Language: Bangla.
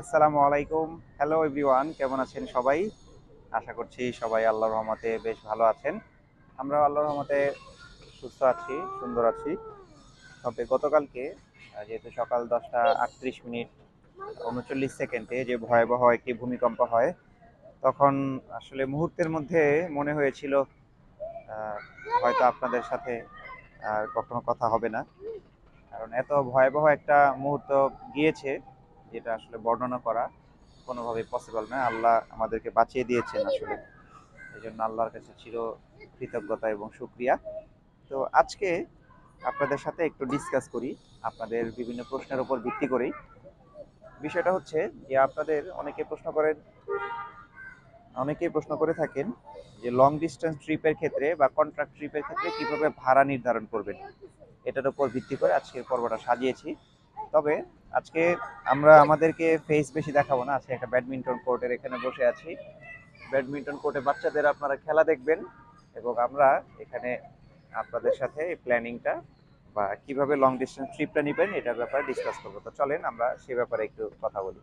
আসসালামু আলাইকুম। হ্যালো এভরিওয়ান কেমন আছেন সবাই? আশা করছি সবাই আল্লাহর রহমতে বেশ ভালো আছেন। আমরা আল্লাহর রহমতে সুস্থ আছি, সুন্দর আছি। তবে গতকালকে যেহেতু সকাল দশটা আটত্রিশ মিনিট, উনচল্লিশ সেকেন্ডে যে ভয়াবহ একটি ভূমিকম্প হয়, তখন আসলে মুহূর্তের মধ্যে মনে হয়েছিল হয়তো আপনাদের সাথে আর কখনো কথা হবে না। কারণ এত ভয়াবহ একটা মুহূর্ত গিয়েছে যেটা আসলে বর্ণনা করা কোনোভাবে পসিবল নয়। আল্লাহ আমাদেরকে বাঁচিয়ে দিয়েছেন আসলে। এই জন্য আল্লাহর কাছে চির কৃতজ্ঞতা এবং শুক্রিয়া। তো আজকে আপনাদের সাথে একটু ডিসকাস করি, আপনাদের বিভিন্ন প্রশ্নের উপর ভিত্তি করেই। বিষয়টা হচ্ছে যে আপনাদের অনেকে প্রশ্ন করেন, অনেকেই প্রশ্ন করে থাকেন যে লং ডিস্টেন্স ট্রিপের ক্ষেত্রে বা কন্ট্রাক্ট ট্রিপের ক্ষেত্রে কীভাবে ভাড়া নির্ধারণ করবেন? এটার উপর ভিত্তি করে আজকের পর্বটা সাজিয়েছি। তবে আজকে আমরা আমাদেরকে ফেস বেশি দেখাবো না। আজকে একটা ব্যাডমিন্টন কোর্টের এখানে বসে আছি। ব্যাডমিন্টন কোর্টে বাচ্চাদের আপনারা খেলা দেখবেন এবং আমরা এখানে আপনাদের সাথে এই প্ল্যানিংটা বা কীভাবে লং ডিস্টেন্স ট্রিপটা নেবেন এটার ব্যাপারে ডিসকাস করব। তো চলেন আমরা সে ব্যাপারে একটু কথা বলি।